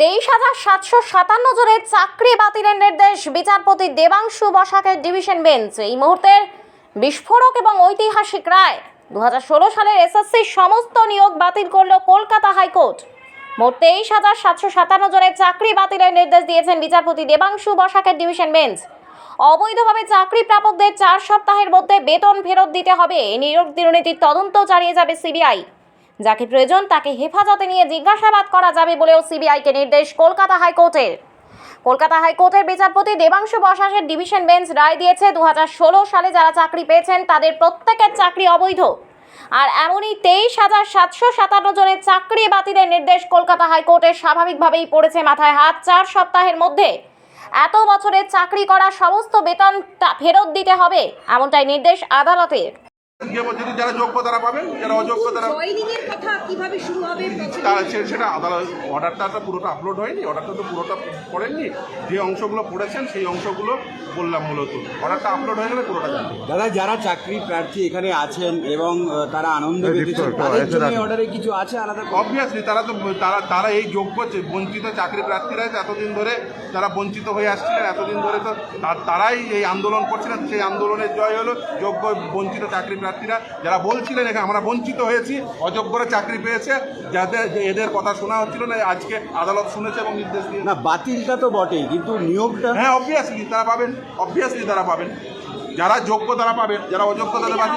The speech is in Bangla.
তেইশ হাজার সাতশো সাতান্ন জনের চাকরি বাতিলের নির্দেশ বিচারপতি দেবাংশু বসাকের ডিভিশন বেঞ্চ। এই মুহূর্তের বিস্ফোরক এবং ঐতিহাসিক রায়। দু হাজার ষোলো সালের এসএসসি সমস্ত নিয়োগ বাতিল করল কলকাতা হাইকোর্ট। মোট তেইশ হাজার সাতশো সাতান্ন জনের চাকরি বাতিলের নির্দেশ দিয়েছেন বিচারপতি দেবাংশু বসাকের ডিভিশন বেঞ্চ। অবৈধভাবে চাকরি প্রাপকদের চার সপ্তাহের মধ্যে বেতন ফেরত দিতে হবে। এই নিয়োগ দুর্নীতির তদন্ত চালিয়ে যাবে সিবিআই। যাকে প্রয়োজন তাকে হেফাজতে নিয়ে জিজ্ঞাসাবাদ করা যাবে বলেও সিবিআইকে নির্দেশ কলকাতা হাইকোর্টের। কলকাতা হাইকোর্টের বিচারপতি দেবাংশু বসাসের ডিভিশন বেঞ্চ রায় দিয়েছে দু হাজার ষোলো সালে যারা চাকরি পেয়েছেন তাদের প্রত্যেকের চাকরি অবৈধ। আর এমনই তেইশ হাজার সাতশো সাতান্ন জনের চাকরি বাতিলের নির্দেশ কলকাতা হাইকোর্টের স্বাভাবিকভাবেই পড়েছে মাথায় হাত চার সপ্তাহের মধ্যে। এত বছরের চাকরি করা সমস্ত বেতন ফেরত দিতে হবে, এমনটাই নির্দেশ আদালতের। যদি যারা যোগ্য তারা পাবেন যারা অযোগ্য তারা কথা কীভাবে শুরু হবে? তারা সেটা আদালত অর্ডারটা তো পুরোটা আপলোড হয়নি অর্ডারটা তো পুরোটা পড়েননি যে অংশগুলো পড়েছেন সেই অংশগুলো বললাম মূলত। অর্ডারটা আপলোড হয়ে গেলে পুরোটা জানতে দাদা যারা চাকরি প্রার্থী এখানে আছেন এবং তারা আনন্দ। অর্ডারে কিছু আছে আলাদা অবভিয়াসলি তারা তো তারা তারা এই যোগ্য বঞ্চিত চাকরি প্রার্থীরা এতদিন ধরে যারা বঞ্চিত হয়ে আসছিলেন এতদিন ধরে তো তা- তারাই এই আন্দোলন করছিলেন। সেই আন্দোলনের জয় হলো যোগ্য বঞ্চিত চাকরি প্রার্থীরা যারা বলছিলেন এখানে আমরা বঞ্চিত হয়েছি অযোগ্যরা চাকরি পেয়েছে যাদের এদের কথা শোনা হচ্ছিল না আজকে আদালত শুনেছে এবং নির্দেশ দিয়ে না বাতিলটা তো বটেই কিন্তু নিয়োগটা হ্যাঁ অবভিয়াসলি তারা পাবেন অবভিয়াসলি তারা পাবেন। যারা যোগ্য তারা পাবেন যারা অযোগ্য বাকি